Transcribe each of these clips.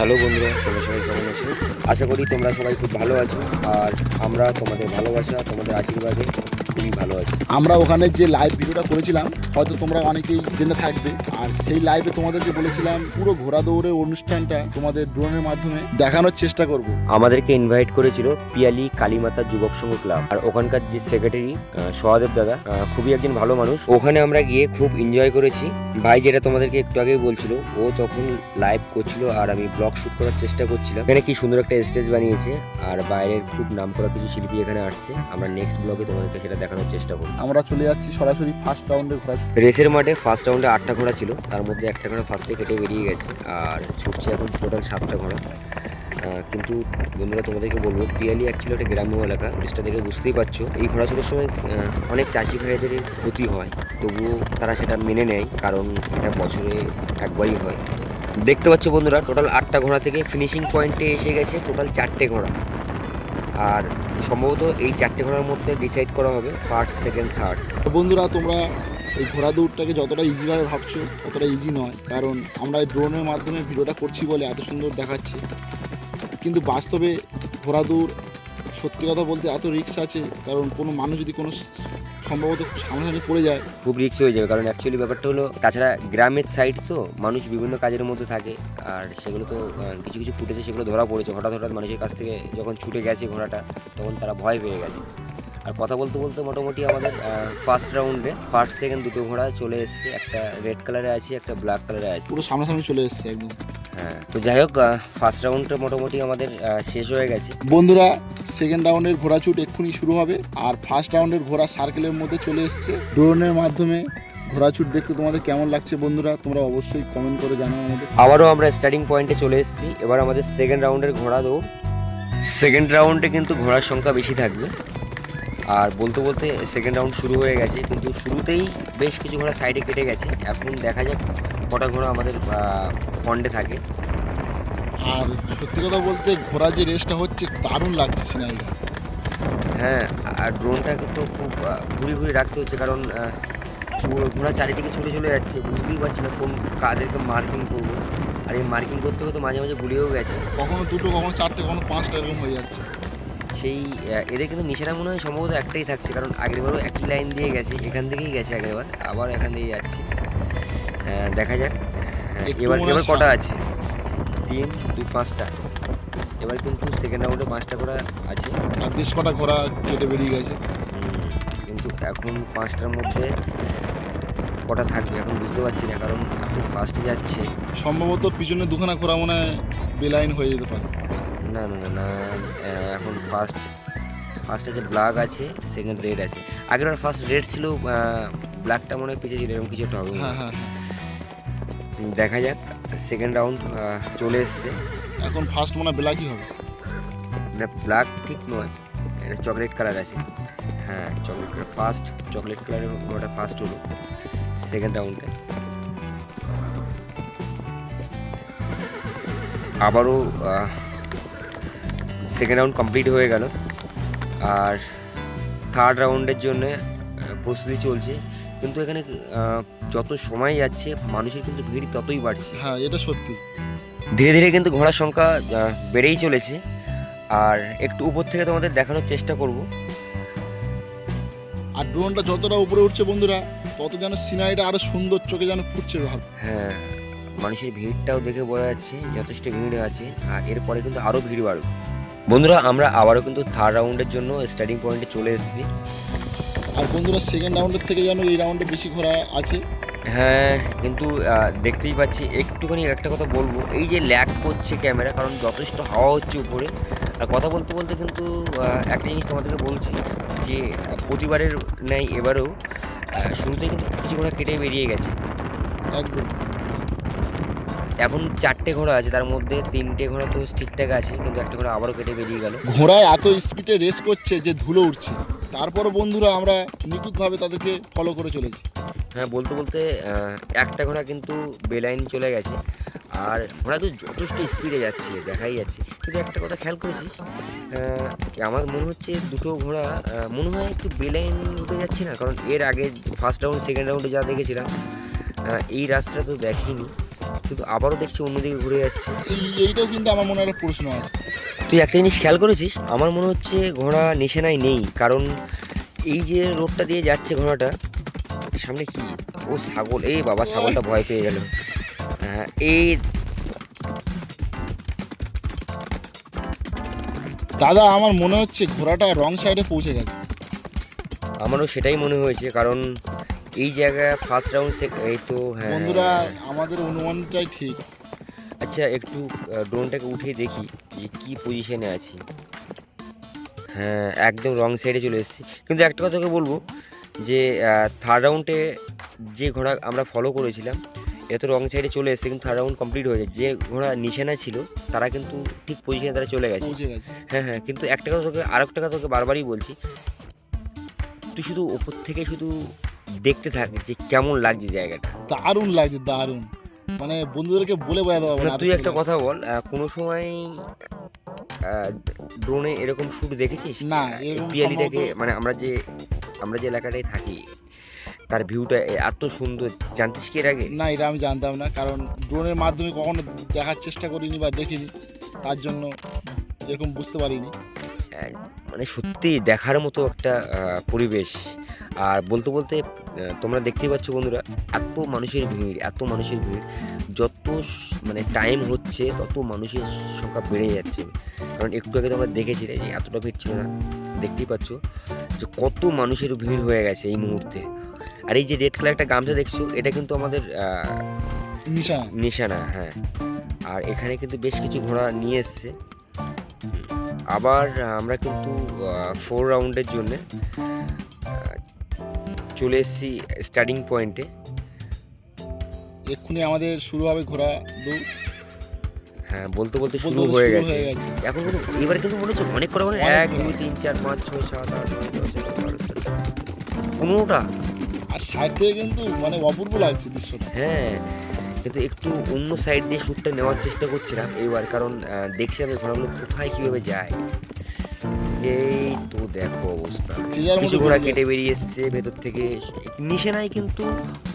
Hello বন্ধুরা, তোমরা সবাই কেমন আছো? আশা করি তোমরা সবাই খুব ভালো আছো, আর আমরা তোমাদের ভালোবাসা, তোমাদের আশীর্বাদে খুবই ভালো আছি। আমরা ওখানে যে লাইভ ভিডিওটা করেছিলাম হয়তো তোমরা অনেকেই জেনে থাকবে। আর সেই লাইভে তোমাদেরকে বলেছিলাম পুরো ঘোড়া দৌড়ের অনুষ্ঠানটা তোমাদের ড্রোনের মাধ্যমে দেখানোর চেষ্টা করব। আমাদেরকে ইনভাইট করেছিল পিয়ালি কালীমাতা যুবক সংঘ ক্লাব আর ওখানকার যে সেক্রেটারি সহাদেব দাদা খুবই একজন ভালো মানুষ। ওখানে আমরা গিয়ে খুব এনজয় করেছি। ভাই যেটা তোমাদেরকে একটু আগেই বলছিল ও তখন লাইভ করছিল আর আমি ব্লগ শুট করার চেষ্টা করছিলাম। এখানে কি সুন্দর একটা স্টেজ বানিয়েছে। আর বাইরের খুব নামকরা কিছু শিল্পী এখানে আসছে। আমরা নেক্সট ব্লগে তোমাদেরকে সেটা দেখানোর চেষ্টা করব। আমরা চলে যাচ্ছি সরাসরি ফার্স্ট রাউন্ডে ঘোড়া রেসের মাঠে ফার্স্ট রাউন্ডে আটটা ঘোড়া ছিল তার মধ্যে একটা ঘোড়া ফার্স্টে কেটে বেরিয়ে গেছে আর ছুটছে এখন টোটাল সাতটা ঘোড়া। কিন্তু বন্ধুরা তোমাদেরকে বলব পিয়ালি অ্যাকচুয়ালি একটা গ্রাম্য এলাকা জিনিসটা দেখে বুঝতেই পারছ। এই ঘোড়া ছোটোর সময় অনেক চাষি ভাইদের ক্ষতি হয় তবুও তারা সেটা মেনে নেয় কারণ এটা বছরে একবারই হয়। দেখতে পাচ্ছ বন্ধুরা টোটাল আটটা ঘোড়া থেকে ফিনিশিং পয়েন্টে এসে গেছে টোটাল চারটে ঘোড়া। আর সম্ভবত এই চারটে ঘোড়ার মধ্যে ডিসাইড করা হবে ফার্স্ট সেকেন্ড থার্ড বন্ধুরা, তোমরা এই ঘোড়া দৌড়টাকে যতটা ইজিভাবে ভাবছ, ততটা ইজি নয়। কারণ আমরা এই ড্রোনের মাধ্যমে ভিডিওটা করছি বলে এত সুন্দর দেখাচ্ছি। কিন্তু বাস্তবে ঘোড়া দৌড় সত্যি কথা বলতে এত রিক্স আছে। কারণ কোনো মানুষ যদি কোনো সম্ভবত সামনাসামনি পড়ে যায়। খুব রিস্ক হয়ে যাবে কারণ অ্যাকচুয়ালি ব্যাপারটা হলো তাছাড়া গ্রামের সাইড তো মানুষ বিভিন্ন কাজের মধ্যে থাকে আর সেগুলো তো কিছু কিছু ফুটেছে সেগুলো ধরা পড়েছে। হঠাৎ হঠাৎ মানুষের কাছ থেকে যখন ছুটে গেছে ঘোড়াটা তখন তারা ভয় পেয়ে গেছে। আর কথা বলতে বলতে মোটামুটি আমাদের ফার্স্ট রাউন্ডে ফার্স্ট সেকেন্ড দুটো ঘোড়া চলে এসছে। একটা রেড কালারে আছে একটা ব্ল্যাক কালারে আছে। পুরো সামনাসামনি চলে এসছে একদম। তো যাই হোক ফার্স্ট রাউন্ডটা মোটামুটি আমাদের শেষ হয়ে গেছে। বন্ধুরা সেকেন্ড রাউন্ডের ঘোড়া ছুট এক্ষুনি শুরু হবে আর ফার্স্ট রাউন্ডের ঘোড়া সার্কেলের মধ্যে চলে এসছে। ড্রোনের মাধ্যমে ঘোড়া ছুট দেখতে তোমাদের কেমন লাগছে বন্ধুরা তোমরা অবশ্যই কমেন্ট করে জানাও আমাদের। আবারও আমরা স্টার্টিং পয়েন্টে চলে এসেছি এবার আমাদের সেকেন্ড রাউন্ডের ঘোড়া দৌড়। সেকেন্ড রাউন্ডে কিন্তু ঘোড়ার সংখ্যা বেশি থাকবে। আর বলতে বলতে সেকেন্ড রাউন্ড শুরু হয়ে গেছে কিন্তু শুরুতেই বেশ কিছু ঘোড়া সাইডে কেটে গেছে। এখন দেখা যাক কটা ঘোড়া আমাদের ফন্ডে থাকে। আর সত্যি কথা বলতে ঘোড়া যে রেসটা হচ্ছে দারুণ লাগছে সিনারিটা হ্যাঁ আর ড্রোনটাকে তো খুব ঘুরে ঘুরে রাখতে হচ্ছে কারণ ঘোড়া চারিদিকে ছুটে চলে যাচ্ছে বুঝতেই পারছি না কোন কাদেরকে মার্কিং করব। আর এই মার্কিং করতে করতে মাঝে মাঝে গুলিয়েও গেছে। কখনো দুটো কখনো চারটে কখনো পাঁচটা এরকম হয়ে যাচ্ছে। সেই এদের কিন্তু নিশানা মনে হয় সম্ভবত একটাই থাকছে কারণ আগেরবারও একই লাইন দিয়ে গেছে এখান থেকেই গেছে আগেরবার আবার এখান দিয়ে যাচ্ছে। দেখা যাক। হ্যাঁ, এবার এবার কটা আছে? তিন দুই পাঁচটা। এবার কিন্তু সেকেন্ড রাউন্ডে পাঁচটা করে আছে। বেশ কটা ঘোড়া কেটে বেরিয়ে গেছে। কিন্তু এখন পাঁচটার মধ্যে কটা থাকবে এখন বুঝতে পারছি না কারণ এত ফাস্টে যাচ্ছে। সম্ভবত পিছনে দুখানা ঘোড়া মনে হয় বেলাইন হয়ে যেতে পারে। না না না না এখন ফার্স্ট ফার্স্ট আছে ব্ল্যাক আছে সেকেন্ড রেড আছে। আগের ফার্স্ট রেড ছিল ব্ল্যাকটা মনে হয় পিছিয়ে ছিল এরকম কিছু একটা হবে হয়। হ্যাঁ হ্যাঁ। দেখা যাক সেকেন্ড রাউন্ড চলে এসছে। এখন ফার্স্ট মনে হয় বেলাকি হবে। না ব্ল্যাক ঠিক নয় এটা চকলেট কালার আছে। হ্যাঁ চকলেট কালার ফার্স্ট চকলেট কালারের ওটা ফার্স্ট হলো সেকেন্ড রাউন্ডে আবারও সেকেন্ড রাউন্ড কমপ্লিট হয়ে গেল। আর থার্ড রাউন্ডের জন্য প্রস্তুতি চলছে। কিন্তু এখানে যত সময় যাচ্ছে মানুষের কিন্তু ভিড় ততই বাড়ছে। হ্যাঁ এটা সত্যি। ধীরে ধীরে কিন্তু ঘোড়ার সংখ্যা বেড়েই চলেছে। আর একটু উপর থেকে তোমাদের দেখানোর চেষ্টা করব। আর ড্রোনটা যতটা উপরে উঠছে বন্ধুরা তত যেন সিনারিটা আরও সুন্দর চোখে যেন ফুটছে ভাব। হ্যাঁ মানুষের ভিড়টাও দেখে বোঝা যাচ্ছে যথেষ্ট ভিড় আছে। আর এরপরে কিন্তু আরও ভিড় বাড়বে। বন্ধুরা আমরা আবারও কিন্তু থার্ড রাউন্ডের জন্য স্টার্টিং পয়েন্টে চলে এসেছি। আর বন্ধুরা সেকেন্ড রাউন্ডের থেকে যেন এই রাউন্ডে বেশি ঘোড়া আছে। হ্যাঁ কিন্তু দেখতেই পাচ্ছি একটুখানি একটা কথা বলব। এই যে ল্যাক করছে ক্যামেরা কারণ যথেষ্ট হাওয়া হচ্ছে উপরে। আর কথা বলতে বলতে কিন্তু একটা জিনিস তোমাদেরকে বলছি যে প্রতিবারের ন্যায় এবারেও শুরুতে কিন্তু কিছু ঘোড়া কেটে বেরিয়ে গেছে। একদম। এখন চারটে ঘোড়া আছে তার মধ্যে তিনটে ঘোড়া তো ঠিকঠাক আছে কিন্তু একটা ঘোড়া আবারও কেটে বেরিয়ে গেল। ঘোড়ায় এত স্পিডে রেস করছে যে ধুলো উঠছে। তারপরও বন্ধুরা আমরা নিখুঁতভাবে তাদেরকে ফলো করে চলেছি। হ্যাঁ বলতে বলতে একটা ঘোড়া কিন্তু বেলাইন চলে গেছে আর ঘোড়া তো যথেষ্ট স্পিডে যাচ্ছে দেখাই যাচ্ছে। কিন্তু একটা কথা খেয়াল করেছিস? আমার মনে হচ্ছে দুটো ঘোড়া মনে হয় একটু বেলাইন উঠে যাচ্ছে না কারণ এর আগে ফার্স্ট রাউন্ড সেকেন্ড রাউন্ডে যা দেখেছিলাম এই রাস্তাটা তো দেখিনি। কিন্তু আবারও দেখছি অন্যদিকে ঘুরে যাচ্ছে। এইটাও কিন্তু আমার মনে একটা প্রশ্ন আছে। তুই একটা জিনিস খেয়াল করেছিস? আমার মনে হচ্ছে ঘোড়া নিশানায় নেই কারণ এই যে রোডটা দিয়ে যাচ্ছে ঘোড়াটা সামনে কি? ও ছাগল এই বাবা ছাগলটা ভয় পেয়ে গেল। হ্যাঁ, এই দাদা আমার মনে হচ্ছে ঘোড়াটা রং সাইডে পৌঁছে গেছে। আমারও সেটাই মনে হয়েছে কারণ এই জায়গায় ফার্স্ট রাউন্ড এই তো হ্যাঁ। বন্ধুরা আমাদের অনুমানটাই ঠিক। আচ্ছা একটু ড্রোনটাকে উঠিয়ে দেখি যে কি পজিশনে আছি। হ্যাঁ একদম রং সাইডে চলে এসেছি। কিন্তু একটা কথা তোকে বলব যে থার্ড রাউন্ডে যে ঘোড়া আমরা ফলো করেছিলাম এটা তো রং সাইডে চলে এসেছে কিন্তু থার্ড রাউন্ড কমপ্লিট হয়ে যায় যে ঘোড়া নিশানা ছিল তারা কিন্তু ঠিক পজিশনে তারা চলে গেছে। গেছে। হ্যাঁ হ্যাঁ কিন্তু একটা কথা তোকে আর একটা কথা তোকে বারবারই বলছি তুই শুধু ওপর থেকে শুধু দেখতে থাক যে কেমন লাগছে জায়গাটা। দারুণ লাগছে দারুণ। মানে বন্ধুদেরকে বলে বোঝাতে পারব না না তুই একটা কথা বল কোনো সময় ড্রোনে এরকম শ্যুট দেখেছিস? না, পিয়ালিটাকে মানে আমরা যে আমরা যে এলাকাটায় থাকি তার ভিউটা এত সুন্দর জানতিস কি এর আগে? না এটা আমি জানতাম না কারণ ড্রোনের মাধ্যমে কখনো দেখার চেষ্টা করিনি বা দেখিনি তার জন্য এরকম বুঝতে পারিনি। মানে সত্যি দেখার মতো একটা পরিবেশ। আর বলতে বলতে তোমরা দেখতেই পাচ্ছ বন্ধুরা এত মানুষের ভিড় এত মানুষের ভিড় যত মানে টাইম হচ্ছে তত মানুষের সংখ্যা বেড়ে যাচ্ছে। কারণ একটু আগে তোমরা দেখেছিলে যে এতটা ভিড় ছিল না দেখতেই পাচ্ছ যে কত মানুষের ভিড় হয়ে গেছে এই মুহূর্তে। আর এই যে রেড কালার একটা গামছা দেখছ এটা কিন্তু আমাদের নিশানা। হ্যাঁ। আর এখানে কিন্তু বেশ কিছু ঘোড়া নিয়ে এসছে। আবার আমরা কিন্তু ফোর রাউন্ডের জন্য চলে এসেছি স্টার্টিং পয়েন্টে এক্ষুনি আমাদের শুরু হবে ঘোড়া দৌড়। হ্যাঁ বলতে বলতে শুরু হয়ে গেছে। এখন কিন্তু এবার কিন্তু মনে হচ্ছে অনেক করে এক দুই তিন চার পাঁচ ছয় সাত আট নয় দশ এগারো পনেরোটা আর সাইড দিয়ে কিন্তু মানে অপূর্ব লাগছে দৃশ্যটা। হ্যাঁ কিন্তু একটু অন্য সাইড দিয়ে শ্যুটটা নেওয়ার চেষ্টা করছিলাম এইবার কারণ দেখছি আমি ঘোড়াগুলো কোথায় কীভাবে যায়। এই তো দেখো অবস্থা। কিছু ঘোড়া কেটে বেরিয়ে এসছে ভেতর থেকে। নিশানায় কিন্তু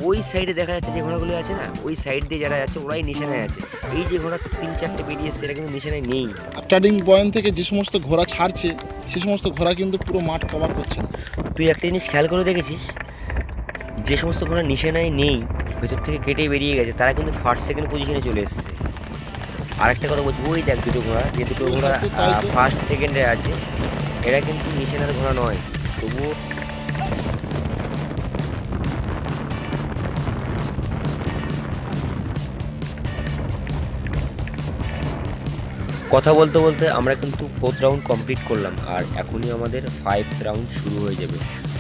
ওই সাইডে দেখা যাচ্ছে যে ঘোড়াগুলো আছে না ওই সাইড দিয়ে যারা যাচ্ছে ওরাই নিশানায় আছে। এই যে ঘোড়া তিন চারটে বেরিয়ে এসছে এটা কিন্তু নিশানায় নেই। স্টার্টিং পয়েন্ট থেকে যে সমস্ত ঘোড়া ছাড়ছে সে সমস্ত ঘোড়া কিন্তু পুরো মাঠ কভার করছে না। তুই একটা জিনিস খেয়াল করে দেখেছিস? যে সমস্ত ঘোড়া নিশানায় নেই ভেতর থেকে কেটে বেরিয়ে গেছে তারা কিন্তু ফার্স্ট সেকেন্ড পজিশনে চলে এসছে। আর একটা কথা বলছি ওই দেখ দুটো ঘোড়া যে দুটো ঘোড়া। ফার্স্ট সেকেন্ডে আছে এরা কিন্তু নিশানার ঘোড়া নয়। তবুও কথা বলতে বলতে আমরা কিন্তু ফোর্থ রাউন্ড কমপ্লিট করলাম আর এখনই আমাদের ফাইভ রাউন্ড শুরু হয়ে যাবে।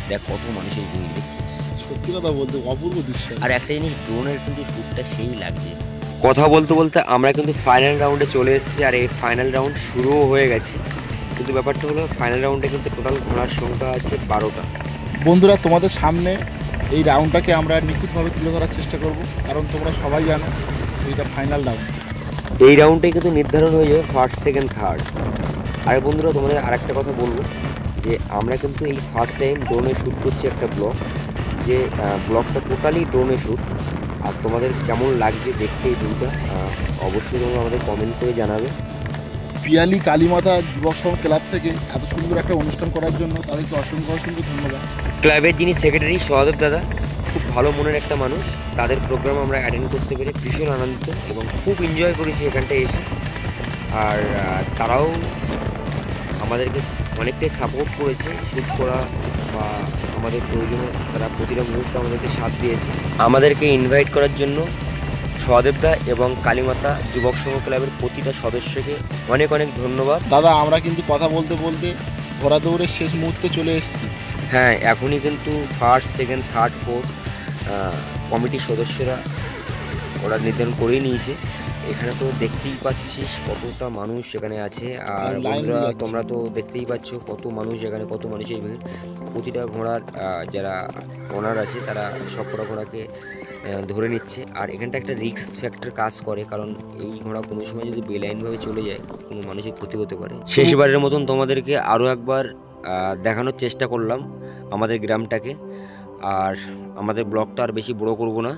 দেখ কত মানুষের ভিড় দেখছিস? সত্যি কথা বলতে অপূর্ব দৃশ্য। আর একটা জিনিস ড্রোনের কিন্তু শ্যুটটা সেই লাগছে। কথা বলতে বলতে আমরা কিন্তু ফাইনাল রাউন্ডে চলে এসেছি আর এই ফাইনাল রাউন্ড শুরুও হয়ে গেছে। কিন্তু ব্যাপারটা হলো ফাইনাল রাউন্ডে কিন্তু টোটাল ঘোড়ার সংখ্যা আছে বারোটা। বন্ধুরা তোমাদের সামনে এই রাউন্ডটাকে আমরা নিখুঁতভাবে তুলে ধরার চেষ্টা করব কারণ তোমরা সবাই জানো এইটা ফাইনাল রাউন্ড এই রাউন্ডে কিন্তু নির্ধারণ হয়ে যাবে ফার্স্ট সেকেন্ড থার্ড আর বন্ধুরা তোমাদের আরেকটা কথা বলব যে আমরা কিন্তু এই ফার্স্ট টাইম ড্রোনে শ্যুট করছি একটা ব্লগ যে ব্লগটা টোটালি ড্রোনে শ্যুট আর তোমাদের কেমন লাগছে দেখতে এই ভিউটা অবশ্যই তোমরা আমাদের কমেন্ট করে জানাবে। পিয়ালি কালীমাতা যুবক সংঘ ক্লাব থেকে এত সুন্দর একটা অনুষ্ঠান করার জন্য তাদেরকে অসংখ্য অসংখ্য ধন্যবাদ। ক্লাবের যিনি সেক্রেটারি সহদেব দাদা খুব ভালো মনের একটা মানুষ। তাদের প্রোগ্রাম আমরা অ্যাটেন্ড করতে পেরে ভীষণ আনন্দিত এবং খুব এনজয় করেছি এখানটায় এসে। আর তারাও আমাদেরকে অনেকটাই সাপোর্ট করেছে শ্যুট করা বা আমাদের প্রয়োজনে তারা প্রতিটা মুহূর্তে আমাদেরকে সাথ দিয়েছে। আমাদেরকে ইনভাইট করার জন্য সহদেবদা এবং কালীমাতা যুবক সংঘ ক্লাবের প্রতিটা সদস্যকে অনেক অনেক ধন্যবাদ। দাদা আমরা কিন্তু কথা বলতে বলতে ঘোড়া দৌড়ের শেষ মুহূর্তে চলে এসেছি। হ্যাঁ এখনই কিন্তু ফার্স্ট সেকেন্ড থার্ড ফোর্থ কমিটির সদস্যরা ওরা নির্ধারণ করেই নিয়েছে। এখানে তো দেখতেই পাচ্ছিস কতটা মানুষ এখানে আছে। আর আর বন্ধুরা তোমরা তো দেখতেই পাচ্ছ কত মানুষ এখানে কত মানুষের ভিড়। প্রতিটা ঘোড়ার যারা ওনার আছে তারা সব কটা ঘোড়াকে ধরে নিচ্ছে। আর এখানটা একটা রিস্ক ফ্যাক্টর কাজ করে কারণ এই ঘোড়া কোনো সময় যদি বেলাইনভাবে চলে যায় কোনো মানুষের ক্ষতি হতে পারে। শেষবারের মতন তোমাদেরকে আরও একবার দেখানোর চেষ্টা করলাম আমাদের গ্রামটাকে। আর আমাদের ব্লগটা আর বেশি বড় করব না।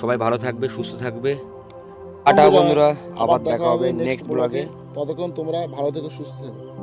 সবাই ভালো থাকবে সুস্থ থাকবে। টাটা বন্ধুরা আবার দেখা হবে নেক্সট ব্লগে ততক্ষণ তোমরা ভালো থেকে সুস্থ থেকো।